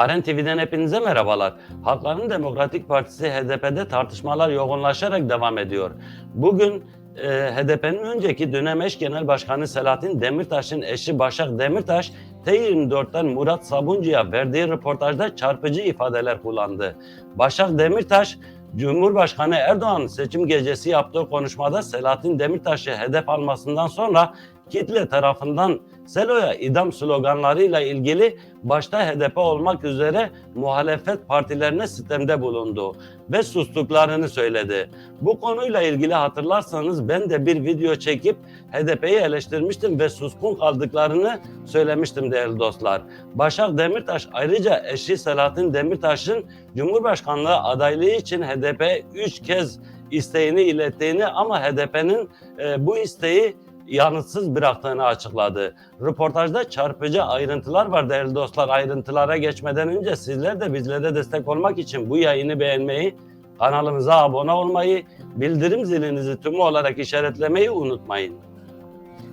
Aren TV'den hepinize merhabalar. Halkların Demokratik Partisi HDP'de tartışmalar yoğunlaşarak devam ediyor. Bugün e, HDP'nin önceki dönem eş genel başkanı Selahattin Demirtaş'ın eşi Başak Demirtaş T24'ten Murat Sabuncu'ya verdiği röportajda çarpıcı ifadeler kullandı. Başak Demirtaş Cumhurbaşkanı Erdoğan seçim gecesi yaptığı konuşmada Selahattin Demirtaş'ı hedef almasından sonra kitle tarafından Selo'ya idam sloganlarıyla ilgili başta HDP olmak üzere muhalefet partilerine sistemde bulundu ve sustuklarını söyledi. Bu konuyla ilgili hatırlarsanız ben de bir video çekip HDP'yi eleştirmiştim ve suskun kaldıklarını söylemiştim değerli dostlar. Başak Demirtaş ayrıca eşi Selahattin Demirtaş'ın Cumhurbaşkanlığı adaylığı için HDP 3 kez isteğini ilettiğini ama HDP'nin e, bu isteği yanıtsız bıraktığını açıkladı. Röportajda çarpıcı ayrıntılar var değerli dostlar. Ayrıntılara geçmeden önce sizler de bizlere destek olmak için bu yayını beğenmeyi, kanalımıza abone olmayı, bildirim zilinizi tümü olarak işaretlemeyi unutmayın.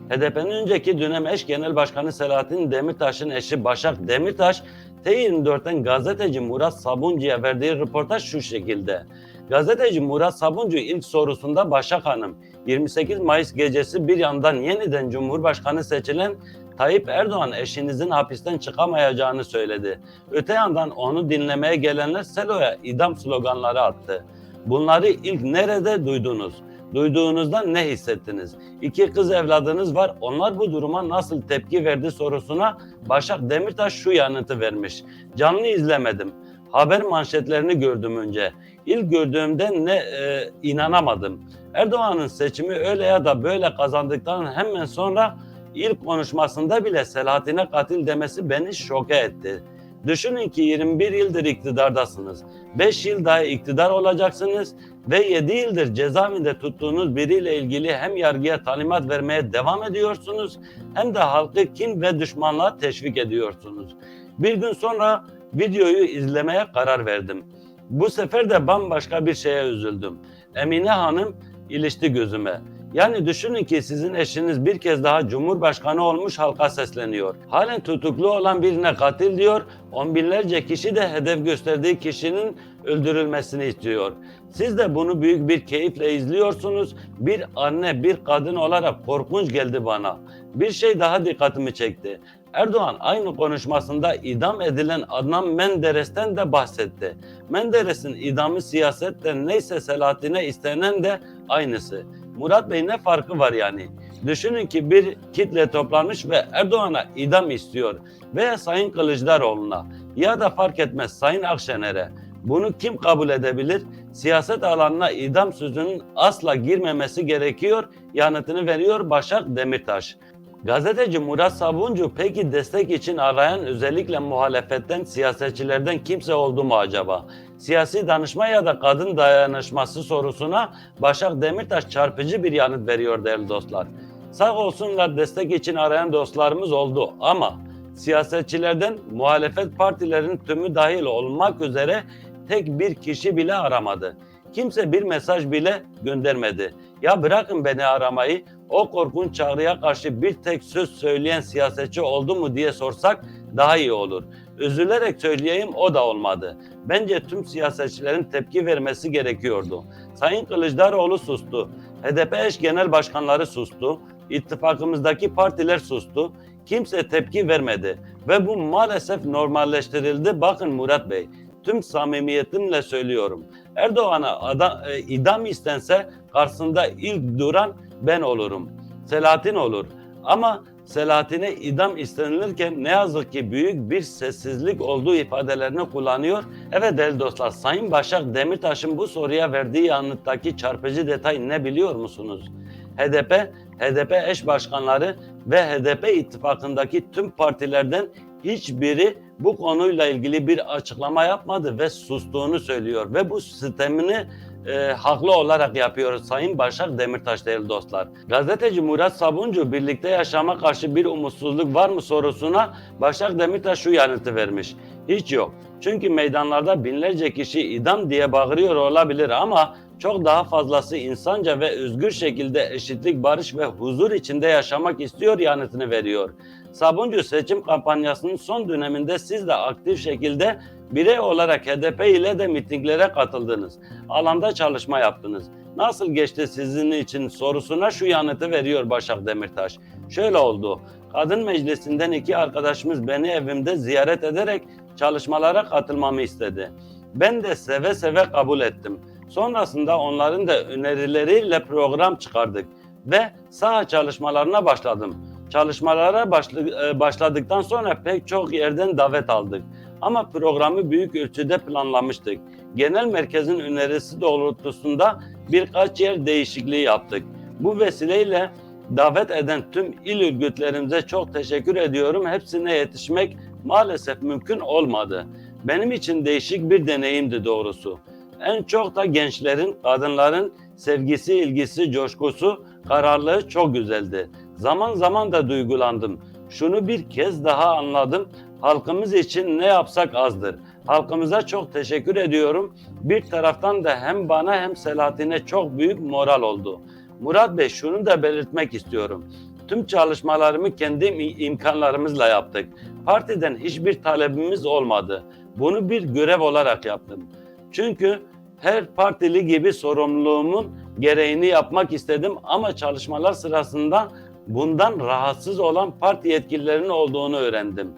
HDP'nin önceki dönem eş genel başkanı Selahattin Demirtaş'ın eşi Başak Demirtaş, T24'ten gazeteci Murat Sabuncu'ya verdiği röportaj şu şekilde. Gazeteci Murat Sabuncu ilk sorusunda Başak Hanım, 28 Mayıs gecesi bir yandan yeniden Cumhurbaşkanı seçilen Tayyip Erdoğan eşinizin hapisten çıkamayacağını söyledi. Öte yandan onu dinlemeye gelenler Selo'ya idam sloganları attı. Bunları ilk nerede duydunuz? Duyduğunuzda ne hissettiniz? İki kız evladınız var. Onlar bu duruma nasıl tepki verdi sorusuna Başak Demirtaş şu yanıtı vermiş. Canlı izlemedim. Haber manşetlerini gördüm önce. İlk gördüğümde ne e, inanamadım. Erdoğan'ın seçimi öyle ya da böyle kazandıktan hemen sonra ilk konuşmasında bile Selahattin'e katil demesi beni şoke etti. Düşünün ki 21 yıldır iktidardasınız. 5 yıl daha iktidar olacaksınız ve 7 yıldır cezaevinde tuttuğunuz biriyle ilgili hem yargıya talimat vermeye devam ediyorsunuz hem de halkı kin ve düşmanlığa teşvik ediyorsunuz. Bir gün sonra videoyu izlemeye karar verdim. Bu sefer de bambaşka bir şeye üzüldüm. Emine Hanım ilişti gözüme. Yani düşünün ki sizin eşiniz bir kez daha Cumhurbaşkanı olmuş halka sesleniyor. Halen tutuklu olan birine katil diyor, on binlerce kişi de hedef gösterdiği kişinin öldürülmesini istiyor. Siz de bunu büyük bir keyifle izliyorsunuz. Bir anne, bir kadın olarak korkunç geldi bana. Bir şey daha dikkatimi çekti. Erdoğan aynı konuşmasında idam edilen Adnan Menderes'ten de bahsetti. Menderes'in idamı siyasetten neyse Selahattin'e istenen de aynısı. Murat Bey ne farkı var yani? Düşünün ki bir kitle toplanmış ve Erdoğan'a idam istiyor veya Sayın Kılıçdaroğlu'na ya da fark etmez Sayın Akşener'e. Bunu kim kabul edebilir? Siyaset alanına idam sözünün asla girmemesi gerekiyor yanıtını veriyor Başak Demirtaş. Gazeteci Murat Sabuncu peki destek için arayan özellikle muhalefetten, siyasetçilerden kimse oldu mu acaba? Siyasi danışma ya da kadın dayanışması sorusuna Başak Demirtaş çarpıcı bir yanıt veriyor değerli dostlar. Sağ olsunlar destek için arayan dostlarımız oldu ama siyasetçilerden muhalefet partilerinin tümü dahil olmak üzere tek bir kişi bile aramadı. Kimse bir mesaj bile göndermedi. Ya bırakın beni aramayı, o korkunç çağrıya karşı bir tek söz söyleyen siyasetçi oldu mu diye sorsak daha iyi olur. Üzülerek söyleyeyim o da olmadı. Bence tüm siyasetçilerin tepki vermesi gerekiyordu. Sayın Kılıçdaroğlu sustu. HDP eş genel başkanları sustu. İttifakımızdaki partiler sustu. Kimse tepki vermedi. Ve bu maalesef normalleştirildi. Bakın Murat Bey, tüm samimiyetimle söylüyorum. Erdoğan'a ada- e, idam istense karşısında ilk duran ben olurum. Selahattin olur. Ama Selahattin'e idam istenilirken ne yazık ki büyük bir sessizlik olduğu ifadelerini kullanıyor. Evet değerli dostlar, Sayın Başak Demirtaş'ın bu soruya verdiği yanıttaki çarpıcı detay ne biliyor musunuz? HDP, HDP eş başkanları ve HDP ittifakındaki tüm partilerden hiçbiri bu konuyla ilgili bir açıklama yapmadı ve sustuğunu söylüyor ve bu sistemini e, haklı olarak yapıyor Sayın Başak Demirtaş değerli dostlar. Gazeteci Murat Sabuncu birlikte yaşama karşı bir umutsuzluk var mı sorusuna Başak Demirtaş şu yanıtı vermiş. Hiç yok. Çünkü meydanlarda binlerce kişi idam diye bağırıyor olabilir ama çok daha fazlası insanca ve özgür şekilde eşitlik, barış ve huzur içinde yaşamak istiyor yanıtını veriyor. Sabuncu seçim kampanyasının son döneminde siz de aktif şekilde birey olarak HDP ile de mitinglere katıldınız. Alanda çalışma yaptınız. Nasıl geçti sizin için sorusuna şu yanıtı veriyor Başak Demirtaş. Şöyle oldu. Kadın meclisinden iki arkadaşımız beni evimde ziyaret ederek çalışmalara katılmamı istedi. Ben de seve seve kabul ettim. Sonrasında onların da önerileriyle program çıkardık ve saha çalışmalarına başladım. Çalışmalara e, başladıktan sonra pek çok yerden davet aldık. Ama programı büyük ölçüde planlamıştık. Genel merkezin önerisi doğrultusunda birkaç yer değişikliği yaptık. Bu vesileyle davet eden tüm il örgütlerimize çok teşekkür ediyorum. Hepsine yetişmek maalesef mümkün olmadı. Benim için değişik bir deneyimdi doğrusu. En çok da gençlerin, kadınların sevgisi, ilgisi, coşkusu, kararlılığı çok güzeldi. Zaman zaman da duygulandım. Şunu bir kez daha anladım. Halkımız için ne yapsak azdır. Halkımıza çok teşekkür ediyorum. Bir taraftan da hem bana hem Selahattin'e çok büyük moral oldu. Murat Bey şunu da belirtmek istiyorum. Tüm çalışmalarımı kendi im- imkanlarımızla yaptık. Partiden hiçbir talebimiz olmadı. Bunu bir görev olarak yaptım. Çünkü her partili gibi sorumluluğumun gereğini yapmak istedim ama çalışmalar sırasında bundan rahatsız olan parti yetkililerinin olduğunu öğrendim.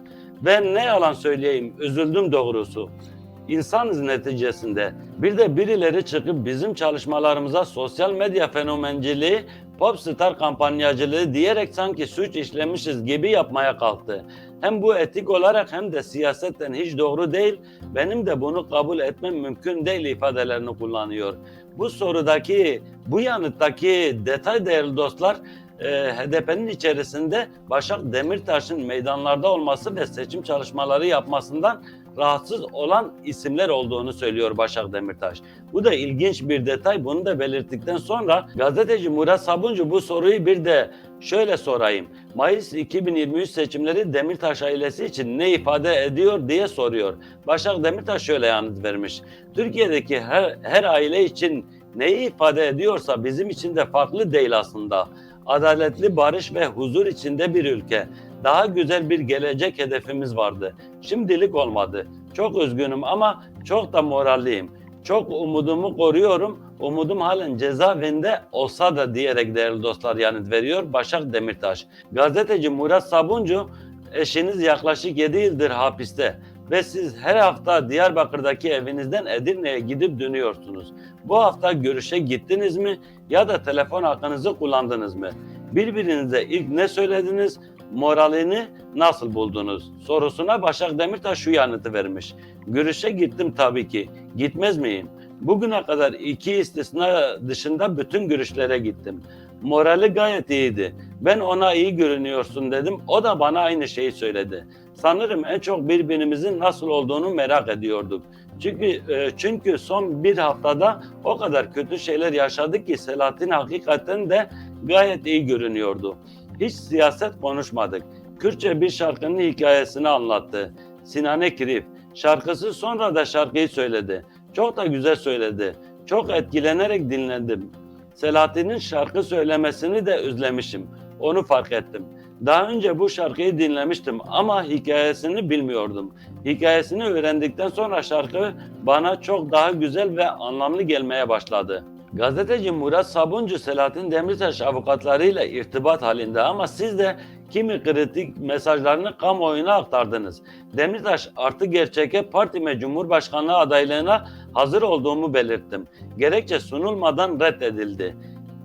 Ve ne yalan söyleyeyim üzüldüm doğrusu. İnsanız neticesinde. Bir de birileri çıkıp bizim çalışmalarımıza sosyal medya fenomenciliği, popstar kampanyacılığı diyerek sanki suç işlemişiz gibi yapmaya kalktı. Hem bu etik olarak hem de siyasetten hiç doğru değil. Benim de bunu kabul etmem mümkün değil ifadelerini kullanıyor. Bu sorudaki, bu yanıttaki detay değerli dostlar e, HDP'nin içerisinde Başak Demirtaş'ın meydanlarda olması ve seçim çalışmaları yapmasından rahatsız olan isimler olduğunu söylüyor Başak Demirtaş. Bu da ilginç bir detay. Bunu da belirttikten sonra gazeteci Murat Sabuncu bu soruyu bir de şöyle sorayım. Mayıs 2023 seçimleri Demirtaş ailesi için ne ifade ediyor diye soruyor. Başak Demirtaş şöyle yanıt vermiş. Türkiye'deki her, her aile için neyi ifade ediyorsa bizim için de farklı değil aslında. Adaletli, barış ve huzur içinde bir ülke. Daha güzel bir gelecek hedefimiz vardı. Şimdilik olmadı. Çok üzgünüm ama çok da moralliyim. Çok umudumu koruyorum. Umudum halen cezaevinde olsa da diyerek değerli dostlar yanıt veriyor Başak Demirtaş. Gazeteci Murat Sabuncu eşiniz yaklaşık 7 yıldır hapiste ve siz her hafta Diyarbakır'daki evinizden Edirne'ye gidip dönüyorsunuz. Bu hafta görüşe gittiniz mi ya da telefon hakkınızı kullandınız mı? Birbirinize ilk ne söylediniz? Moralini nasıl buldunuz? Sorusuna Başak Demirtaş şu yanıtı vermiş. Görüşe gittim tabii ki. Gitmez miyim? Bugüne kadar iki istisna dışında bütün görüşlere gittim. Morali gayet iyiydi. Ben ona iyi görünüyorsun dedim. O da bana aynı şeyi söyledi. Sanırım en çok birbirimizin nasıl olduğunu merak ediyorduk. Çünkü e, çünkü son bir haftada o kadar kötü şeyler yaşadık ki Selahattin hakikaten de gayet iyi görünüyordu. Hiç siyaset konuşmadık. Kürtçe bir şarkının hikayesini anlattı. Sinan Ekrif. Şarkısı sonra da şarkıyı söyledi. Çok da güzel söyledi. Çok etkilenerek dinledim. Selahattin'in şarkı söylemesini de özlemişim. Onu fark ettim. Daha önce bu şarkıyı dinlemiştim ama hikayesini bilmiyordum. Hikayesini öğrendikten sonra şarkı bana çok daha güzel ve anlamlı gelmeye başladı. Gazeteci Murat Sabuncu Selahattin Demirtaş avukatlarıyla irtibat halinde ama siz de kimi kritik mesajlarını kamuoyuna aktardınız. Demirtaş artık gerçeke parti ve cumhurbaşkanlığı adaylığına hazır olduğumu belirttim. Gerekçe sunulmadan reddedildi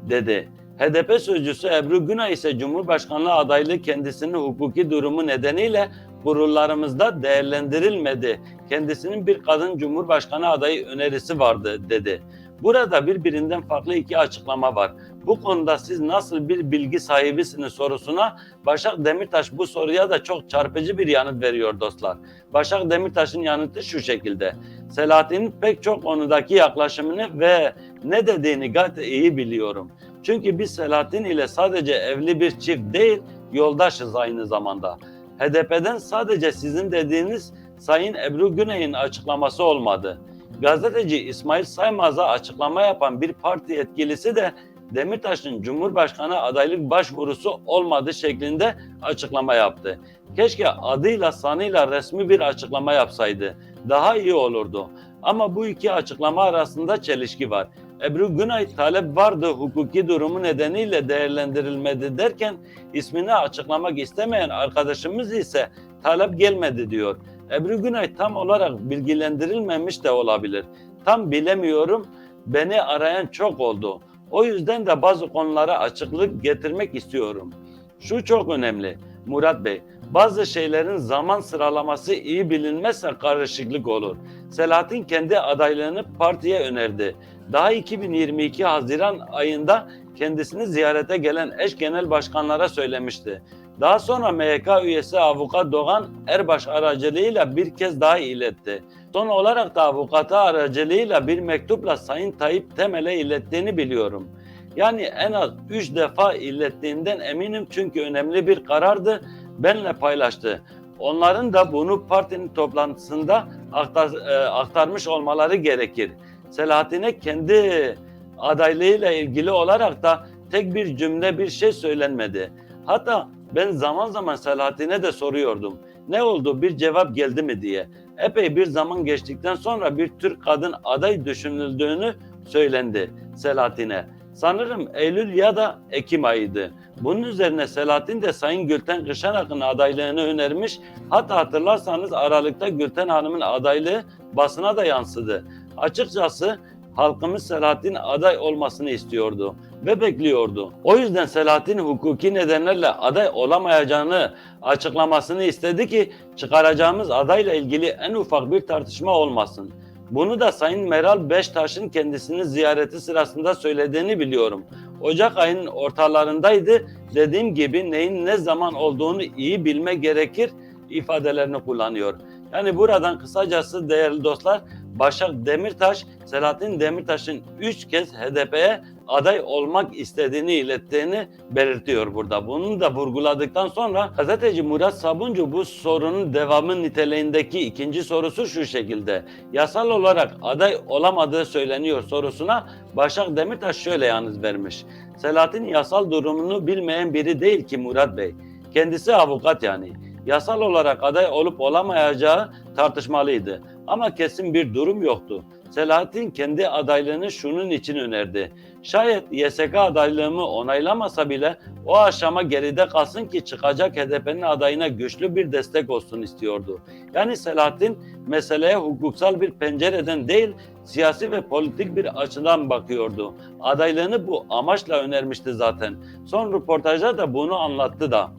dedi. HDP sözcüsü Ebru Günay ise Cumhurbaşkanlığı adaylığı kendisinin hukuki durumu nedeniyle kurullarımızda değerlendirilmedi. Kendisinin bir kadın Cumhurbaşkanı adayı önerisi vardı dedi. Burada birbirinden farklı iki açıklama var. Bu konuda siz nasıl bir bilgi sahibisiniz sorusuna Başak Demirtaş bu soruya da çok çarpıcı bir yanıt veriyor dostlar. Başak Demirtaş'ın yanıtı şu şekilde. Selahattin'in pek çok konudaki yaklaşımını ve ne dediğini gayet iyi biliyorum. Çünkü biz Selahattin ile sadece evli bir çift değil, yoldaşız aynı zamanda. HDP'den sadece sizin dediğiniz Sayın Ebru Güney'in açıklaması olmadı. Gazeteci İsmail Saymaz'a açıklama yapan bir parti yetkilisi de Demirtaş'ın Cumhurbaşkanı adaylık başvurusu olmadı şeklinde açıklama yaptı. Keşke adıyla sanıyla resmi bir açıklama yapsaydı. Daha iyi olurdu. Ama bu iki açıklama arasında çelişki var. Ebru Günay talep vardı hukuki durumu nedeniyle değerlendirilmedi derken ismini açıklamak istemeyen arkadaşımız ise talep gelmedi diyor. Ebru Günay tam olarak bilgilendirilmemiş de olabilir. Tam bilemiyorum. Beni arayan çok oldu. O yüzden de bazı konulara açıklık getirmek istiyorum. Şu çok önemli. Murat Bey, bazı şeylerin zaman sıralaması iyi bilinmezse karışıklık olur. Selahattin kendi adaylığını partiye önerdi. Daha 2022 Haziran ayında kendisini ziyarete gelen eş genel başkanlara söylemişti. Daha sonra MYK üyesi avukat Doğan Erbaş aracılığıyla bir kez daha iletti. Son olarak da avukatı aracılığıyla bir mektupla Sayın Tayyip Temel'e ilettiğini biliyorum. Yani en az 3 defa ilettiğinden eminim çünkü önemli bir karardı. Benle paylaştı. Onların da bunu partinin toplantısında aktar, e, aktarmış olmaları gerekir. Selahattin'e kendi adaylığıyla ilgili olarak da tek bir cümle bir şey söylenmedi. Hatta ben zaman zaman Selahattin'e de soruyordum. Ne oldu bir cevap geldi mi diye. Epey bir zaman geçtikten sonra bir Türk kadın aday düşünüldüğünü söylendi Selahattin'e. Sanırım Eylül ya da Ekim ayıydı. Bunun üzerine Selahattin de Sayın Gülten Kışanak'ın adaylığını önermiş. Hatta hatırlarsanız Aralık'ta Gülten Hanım'ın adaylığı basına da yansıdı. Açıkçası halkımız Selahattin aday olmasını istiyordu ve bekliyordu. O yüzden Selahattin hukuki nedenlerle aday olamayacağını açıklamasını istedi ki çıkaracağımız adayla ilgili en ufak bir tartışma olmasın. Bunu da Sayın Meral Beştaş'ın kendisini ziyareti sırasında söylediğini biliyorum. Ocak ayının ortalarındaydı. Dediğim gibi neyin ne zaman olduğunu iyi bilme gerekir ifadelerini kullanıyor. Yani buradan kısacası değerli dostlar Başak Demirtaş, Selahattin Demirtaş'ın 3 kez HDP'ye aday olmak istediğini ilettiğini belirtiyor burada. Bunu da vurguladıktan sonra gazeteci Murat Sabuncu bu sorunun devamı niteliğindeki ikinci sorusu şu şekilde. Yasal olarak aday olamadığı söyleniyor sorusuna Başak Demirtaş şöyle yanıt vermiş. Selahattin yasal durumunu bilmeyen biri değil ki Murat Bey. Kendisi avukat yani. Yasal olarak aday olup olamayacağı tartışmalıydı. Ama kesin bir durum yoktu. Selahattin kendi adaylığını şunun için önerdi. Şayet YSK adaylığımı onaylamasa bile o aşama geride kalsın ki çıkacak HDP'nin adayına güçlü bir destek olsun istiyordu. Yani Selahattin meseleye hukuksal bir pencereden değil siyasi ve politik bir açıdan bakıyordu. Adaylığını bu amaçla önermişti zaten. Son röportajda da bunu anlattı da.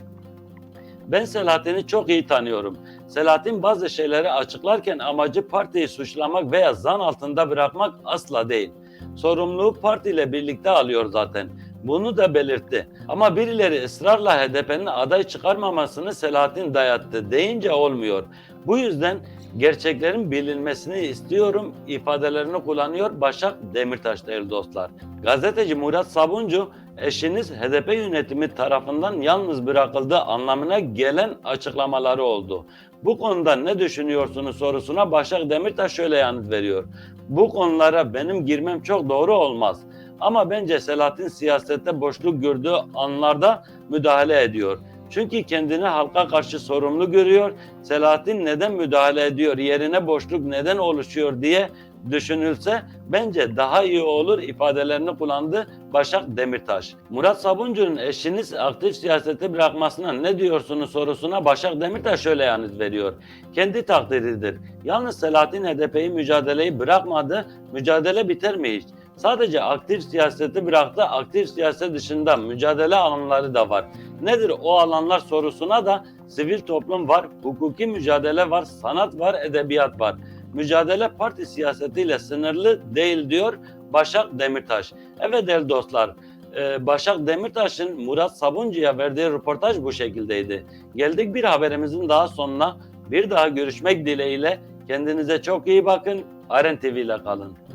Ben Selahattin'i çok iyi tanıyorum. Selahattin bazı şeyleri açıklarken amacı partiyi suçlamak veya zan altında bırakmak asla değil. Sorumluluğu partiyle birlikte alıyor zaten. Bunu da belirtti. Ama birileri ısrarla HDP'nin aday çıkarmamasını Selahattin dayattı deyince olmuyor. Bu yüzden gerçeklerin bilinmesini istiyorum ifadelerini kullanıyor Başak Demirtaş değerli dostlar. Gazeteci Murat Sabuncu eşiniz HDP yönetimi tarafından yalnız bırakıldığı anlamına gelen açıklamaları oldu. Bu konuda ne düşünüyorsunuz sorusuna Başak Demirtaş şöyle yanıt veriyor. Bu konulara benim girmem çok doğru olmaz. Ama bence Selahattin siyasette boşluk gördüğü anlarda müdahale ediyor. Çünkü kendini halka karşı sorumlu görüyor. Selahattin neden müdahale ediyor, yerine boşluk neden oluşuyor diye düşünülse bence daha iyi olur ifadelerini kullandı Başak Demirtaş. Murat Sabuncu'nun eşiniz aktif siyaseti bırakmasına ne diyorsunuz sorusuna Başak Demirtaş şöyle yanıt veriyor. Kendi takdiridir. Yalnız Selahattin HDP'yi mücadeleyi bırakmadı. Mücadele biter mi hiç? Sadece aktif siyaseti bıraktı. Aktif siyaset dışında mücadele alanları da var. Nedir o alanlar sorusuna da sivil toplum var, hukuki mücadele var, sanat var, edebiyat var. Mücadele parti siyasetiyle sınırlı değil diyor Başak Demirtaş. Evet değerli dostlar, e, Başak Demirtaş'ın Murat Sabuncu'ya verdiği röportaj bu şekildeydi. Geldik bir haberimizin daha sonuna. Bir daha görüşmek dileğiyle kendinize çok iyi bakın. Aren TV ile kalın.